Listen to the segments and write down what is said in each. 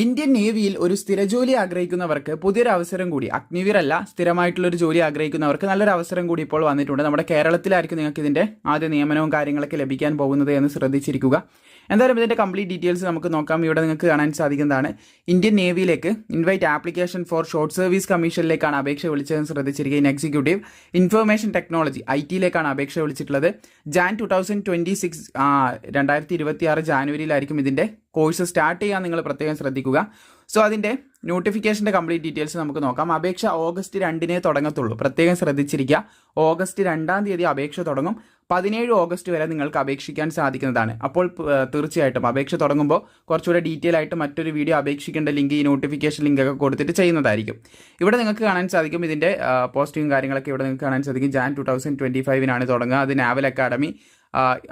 Indian നേവിയിൽ ഒരു സ്ഥിരജോലി ആഗ്രഹിക്കുന്നവർക്ക് പുതിയൊരു അവസരം കൂടി അഗ്നിവീരല്ല സ്ഥിരമായിട്ടുള്ള ഒരു ജോലി ആഗ്രഹിക്കുന്നവർക്ക് നല്ലൊരു അവസരം കൂടി ഇപ്പോൾ വന്നിട്ടുണ്ട്. നമ്മുടെ കേരളത്തിലായിരിക്കും നിങ്ങൾക്ക് ഇതിന്റെ ആദ്യ നിയമനവും കാര്യങ്ങളൊക്കെ ലഭിക്കാൻ പോകുന്നത് എന്ന് ശ്രദ്ധിച്ചിരിക്കുക. എന്തായാലും ഇതിന്റെ കംപ്ലീറ്റ് ഡീറ്റെയിൽസ് നമുക്ക് നോക്കാം. ഇവിടെ നിങ്ങൾക്ക് കാണാൻ സാധിക്കുന്നതാണ്. Indian നേവിയിലേക്ക് invite application for short service കമ്മീഷനിലേക്കാണ് അപേക്ഷ വിളിച്ചതെന്ന് ശ്രദ്ധിച്ചിരിക്കുക. In executive information technology I ടിയിലേക്കാണ് അപേക്ഷ വിളിച്ചിട്ടുള്ളത്. Jan two thousand twenty six രണ്ടായിരത്തി ഇരുപത്തി ആറ് ജാനുവരിയിലായിരിക്കും ഇതിന്റെ കോഴ്സ് സ്റ്റാർട്ട് ചെയ്യാൻ നിങ്ങൾ പ്രത്യേകം ശ്രദ്ധിക്കുക. സോ അതിന്റെ നോട്ടിഫിക്കേഷന്റെ കംപ്ലീറ്റ് ഡീറ്റെയിൽസ് നമുക്ക് നോക്കാം. അപേക്ഷ ഓഗസ്റ്റ് രണ്ടിനേ തുടങ്ങത്തുള്ളൂ. പ്രത്യേകം ശ്രദ്ധിച്ചിരിക്കുക. ഓഗസ്റ്റ് രണ്ടാം തീയതി അപേക്ഷ തുടങ്ങും. പതിനേഴ് ഓഗസ്റ്റ് വരെ നിങ്ങൾക്ക് അപേക്ഷിക്കാൻ സാധിക്കുന്നതാണ്. അപ്പോൾ തീർച്ചയായിട്ടും അപേക്ഷ തുടങ്ങുമ്പോൾ കുറച്ചുകൂടെ ഡീറ്റെയിൽ ആയിട്ട് മറ്റൊരു വീഡിയോ അപേക്ഷിക്കേണ്ട ലിങ്ക് ഈ നോട്ടിഫിക്കേഷൻ ലിങ്ക് ഒക്കെ കൊടുത്തിട്ട് ചെയ്യുന്നതായിരിക്കും. ഇവിടെ നിങ്ങൾക്ക് കാണാൻ സാധിക്കും ഇതിന്റെ പോസ്റ്റിംഗ് കാര്യങ്ങളൊക്കെ ഇവിടെ നിങ്ങൾക്ക് കാണാൻ സാധിക്കും. ജാൻ ടു തൗസൻഡ് ട്വന്റി ഫൈവിനാണ് തുടങ്ങുക. അത് naval academy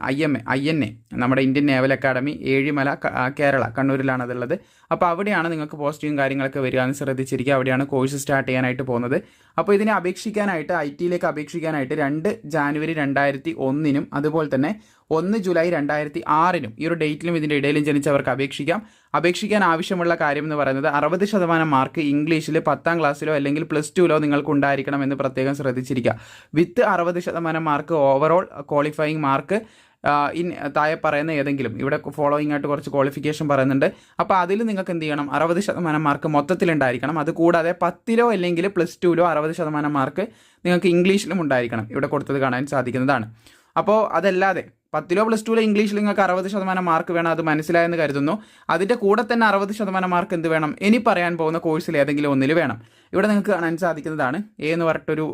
I M A I N A നമ്മുടെ Indian naval academy Ezhimala Kerala കണ്ണൂരിലാണ് അതുള്ളത് അപ്പോൾ അവിടെയാണ് നിങ്ങൾക്ക് പോസ്റ്റിംഗ് കാര്യങ്ങളൊക്കെ വരിക. എന്ന് ശ്രദ്ധിച്ചിരിക്കുക. അവിടെയാണ് കോഴ്സ് സ്റ്റാർട്ട് ചെയ്യാനായിട്ട് പോകുന്നത്. അപ്പോൾ ഇതിനെ അപേക്ഷിക്കാനായിട്ട് ഐ ടിയിലേക്ക് അപേക്ഷിക്കാനായിട്ട് രണ്ട് ജാനുവരി രണ്ടായിരത്തി ഒന്നിനും അതുപോലെ തന്നെ ഒന്ന് ജൂലൈ രണ്ടായിരത്തി ആറിനും ഈ ഒരു ഡേറ്റിലും ഇതിന്റെ ഇടയിലും ജനിച്ചവർക്ക് അപേക്ഷിക്കാം. അപേക്ഷിക്കാൻ ആവശ്യമുള്ള കാര്യം എന്ന് പറയുന്നത് അറുപത് ശതമാനം മാർക്ക് ഇംഗ്ലീഷിൽ പത്താം ക്ലാസ്സിലോ അല്ലെങ്കിൽ പ്ലസ് ടുവിലോ നിങ്ങൾക്ക് ഉണ്ടായിരിക്കണം എന്ന് പ്രത്യേകം ശ്രദ്ധിച്ചിരിക്കുക. വിത്ത് അറുപത് ശതമാനം mark overall qualifying mark in താഴെ പറയുന്ന ഏതെങ്കിലും ഇവിടെ ഫോളോയിങ് ആയിട്ട് കുറച്ച് ക്വാളിഫിക്കേഷൻ പറയുന്നുണ്ട്. അപ്പോൾ അതിൽ നിങ്ങൾക്ക് എന്ത് ചെയ്യണം? അറുപത് ശതമാനം മാർക്ക് മൊത്തത്തിലുണ്ടായിരിക്കണം. അത് കൂടാതെ പത്തിലോ അല്ലെങ്കിൽ പ്ലസ് ടുവിലോ അറുപത് ശതമാനം മാർക്ക് നിങ്ങൾക്ക് ഇംഗ്ലീഷിലും ഉണ്ടായിരിക്കണം. ഇവിടെ കൊടുത്തത് കാണാൻ സാധിക്കുന്നതാണ്. അപ്പോൾ അതല്ലാതെ പത്തിലോ പ്ലസ് ടുവിലോ ഇംഗ്ലീഷിൽ നിങ്ങൾക്ക് അറുപത് ശതമാനം മാർക്ക് വേണം അത് മനസ്സിലായെന്ന് കരുതുന്നു. അതിന്റെ കൂടെ തന്നെ അറുപത് ശതമാനം മാർക്ക് എന്ത് വേണം? ഇനി പറയാൻ പോകുന്ന കോഴ്സിൽ ഏതെങ്കിലും ഒന്നിൽ വേണം. ഇവിടെ നിങ്ങൾക്ക് കാണാൻ സാധിക്കുന്നതാണ്. എ എന്ന് പറഞ്ഞിട്ടൊരു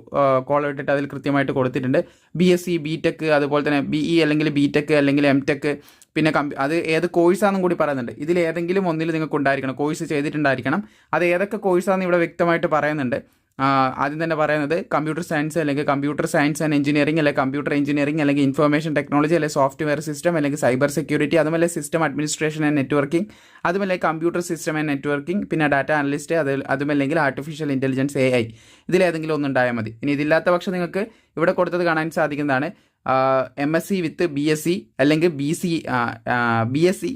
കോൾ ഇട്ടിട്ട് അതിൽ കൃത്യമായിട്ട് കൊടുത്തിട്ടുണ്ട്. B S C B tech അതുപോലെ തന്നെ ബി ഇ അല്ലെങ്കിൽ ബി ടെക് അല്ലെങ്കിൽ എം ടെക് പിന്നെ കമ്പി അത് ഏത് കോഴ്സാണെന്നും കൂടി പറയുന്നുണ്ട്. ഇതിൽ ഏതെങ്കിലും ഒന്നിൽ നിങ്ങൾക്ക് ഉണ്ടായിരിക്കണം. കോഴ്സ് ചെയ്തിട്ടുണ്ടായിരിക്കണം. അത് ഏതൊക്കെ കോഴ്സാണെന്ന് ഇവിടെ വ്യക്തമായിട്ട് പറയുന്നുണ്ട്. ആദ്യം തന്നെ പറയുന്നത് കമ്പ്യൂട്ടർ സയൻസ് അല്ലെങ്കിൽ കമ്പ്യൂട്ടർ സയൻസ് ആൻഡ് എഞ്ചിനീയറിംഗ് അല്ലെങ്കിൽ കമ്പ്യൂട്ടർ എഞ്ചിനീയറിംഗ് അല്ലെങ്കിൽ ഇൻഫർമേഷൻ ടെക്നോളജി അല്ലെങ്കിൽ സോഫ്റ്റ്വെയർ സിസ്റ്റം അല്ലെങ്കിൽ സൈബർ സെക്യൂരിറ്റി അതുമല്ല സിസ്റ്റം അഡ്മിനിസ്ട്രേഷൻ ആൻഡ് നെറ്റ്വർക്കിംഗ് അതുമല്ല കമ്പ്യൂട്ടർ സിസ്റ്റം ആൻഡ് നെറ്റ്വർക്കിംഗ് പിന്നെ ഡാറ്റ അനലിസ്റ്റ് അത് അതുമല്ലെങ്കിൽ ആർട്ടിഫിഷ്യൽ ഇന്റലിജൻസ് എ ഐ ഇതിലേതെങ്കിലും ഒന്നുണ്ടായാൽ മതി. ഇനി ഇതില്ലാത്ത പക്ഷം നിങ്ങൾക്ക് ഇവിടെ കൊടുത്തത് കാണാൻ സാധിക്കുന്നതാണ് M S C with B S C അല്ലെങ്കിൽ B C B S C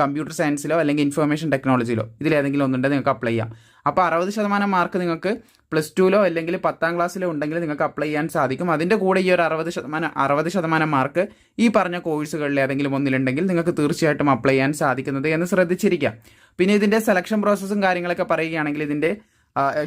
computer സയൻസിലോ അല്ലെങ്കിൽ ഇൻഫർമേഷൻ ടെക്നോളജിയിലോ ഇതിലേതെങ്കിലും ഒന്നുണ്ടെങ്കിൽ നിങ്ങൾക്ക് അപ്ലൈ ചെയ്യാം. അപ്പോൾ അറുപത് ശതമാനം മാർക്ക് നിങ്ങൾക്ക് പ്ലസ് ടുവിലോ അല്ലെങ്കിൽ പത്താം ക്ലാസ്സിലോ ഉണ്ടെങ്കിൽ നിങ്ങൾക്ക് അപ്ലൈ ചെയ്യാൻ സാധിക്കും. അതിന്റെ കൂടെ ഈ ഒരു അറുപത് ശതമാനം അറുപത് ശതമാനം മാർക്ക് ഈ പറഞ്ഞ കോഴ്സുകളിൽ ഏതെങ്കിലും ഒന്നിലുണ്ടെങ്കിൽ നിങ്ങൾക്ക് തീർച്ചയായിട്ടും അപ്ലൈ ചെയ്യാൻ സാധിക്കുന്നത് എന്ന് ശ്രദ്ധിച്ചിരിക്കാം. പിന്നെ ഇതിന്റെ സെലക്ഷൻ പ്രോസസ്സും കാര്യങ്ങളൊക്കെ പറയുകയാണെങ്കിൽ ഇതിന്റെ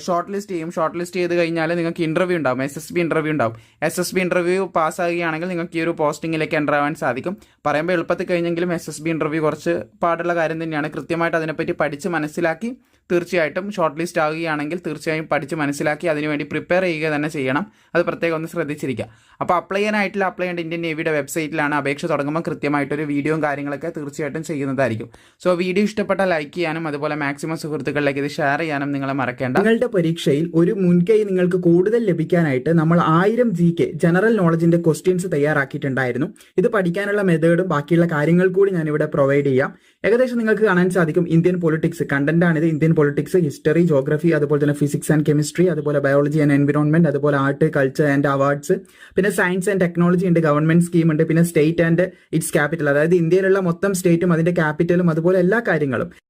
ഷോർട്ട് ലിസ്റ്റ് ചെയ്യും. ഷോർട്ട് ലിസ്റ്റ് ചെയ്ത് കഴിഞ്ഞാൽ നിങ്ങൾക്ക് ഇന്റർവ്യൂ ഉണ്ടാവും. എസ് എസ് ബി ഇന്റർവ്യൂ ഉണ്ടാവും. എസ് എസ് ബി ഇന്റർവ്യൂ പാസ്സാകുകയാണെങ്കിൽ നിങ്ങൾക്ക് ഈ ഒരു പോസ്റ്റിങ്ങിലേക്ക് എന്റർ ആവാൻ സാധിക്കും. പറയുമ്പോൾ എളുപ്പത്തിൽ കഴിഞ്ഞെങ്കിലും എസ് എസ് ബി ഇന്റർവ്യൂ കുറച്ച് പാടുള്ള കാര്യം തന്നെയാണ്. കൃത്യമായിട്ട് അതിനെപ്പറ്റി പഠിച്ച് മനസ്സിലാക്കി തീർച്ചയായിട്ടും ഷോർട്ട് ലിസ്റ്റ് ആവുകയാണെങ്കിൽ തീർച്ചയായും പഠിച്ച് മനസ്സിലാക്കി അതിനുവേണ്ടി പ്രിപ്പയർ ചെയ്യുക തന്നെ ചെയ്യണം. അത് പ്രത്യേകം ഒന്ന് ശ്രദ്ധിച്ചിരിക്കുക. അപ്പോൾ അപ്ലൈ ചെയ്യാനായിട്ടുള്ള അപ്ലൈ ചെയ്യേണ്ട ഇന്ത്യൻ നേവിയുടെ വെബ്സൈറ്റിലാണ് അപേക്ഷ തുടങ്ങുമ്പോൾ കൃത്യമായിട്ടൊരു വീഡിയോയും കാര്യങ്ങളൊക്കെ തീർച്ചയായിട്ടും ചെയ്യുന്നതായിരിക്കും. സോ വീഡിയോ ഇഷ്ടപ്പെട്ട ലൈക്ക് ചെയ്യാനും അതുപോലെ മാക്സിമം സുഹൃത്തുക്കളിലേക്ക് ഇത് ഷെയർ ചെയ്യാനും നിങ്ങളെ മറക്കേണ്ട. നിങ്ങളുടെ പരീക്ഷയിൽ ഒരു മുൻകൈ നിങ്ങൾക്ക് കൂടുതൽ ലഭിക്കാനായിട്ട് നമ്മൾ ആയിരം ജി കെ ജനറൽ നോളജിന്റെ ക്വസ്റ്റ്യൻസ് തയ്യാറാക്കിയിട്ടുണ്ടായിരുന്നു. ഇത് പഠിക്കാനുള്ള മെത്തേഡും ബാക്കിയുള്ള കാര്യങ്ങൾ കൂടി ഞാൻ ഇവിടെ പ്രൊവൈഡ് ചെയ്യാം. ഏകദേശം നിങ്ങൾക്ക് കാണാൻ സാധിക്കും ഇന്ത്യൻ പൊളിറ്റിക്സ് കണ്ടന്റ് ഇത് ഇന്ത്യൻ പൊളിറ്റിക്സ് ഹിസ്റ്ററി ജോഗ്രഫി അതുപോലെ തന്നെ ഫിസിക്സ് ആൻഡ് കെമിസ്ട്രി അതുപോലെ ബയോളജി ആൻഡ് എൻവിറോൺമെന്റ് അതുപോലെ ആർട്ട് കൾച്ചർ ആൻഡ് അവാർഡ്സ് പിന്നെ സയൻസ് ആൻഡ് ടെക്നോളജി ഉണ്ട് ഗവൺമെന്റ് സ്കീം ഉണ്ട് പിന്നെ സ്റ്റേറ്റ് ആൻഡ് ഇറ്റ്സ് ക്യാപിറ്റൽ അതായത് ഇന്ത്യയിലുള്ള മൊത്തം സ്റ്റേറ്റും അതിന്റെ ക്യാപിറ്റലും അതുപോലെ എല്ലാ കാര്യങ്ങളും.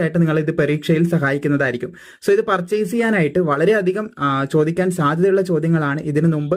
തീർച്ചയായിട്ടും നിങ്ങൾ ഇത് പരീക്ഷയിൽ സഹായിക്കുന്നതായിരിക്കും. സോ ഇത് പർച്ചേസ് ചെയ്യാനായിട്ട് വളരെയധികം ചോദിക്കാൻ സാധ്യതയുള്ള ചോദ്യങ്ങളാണ് ഇതിനു മുമ്പ്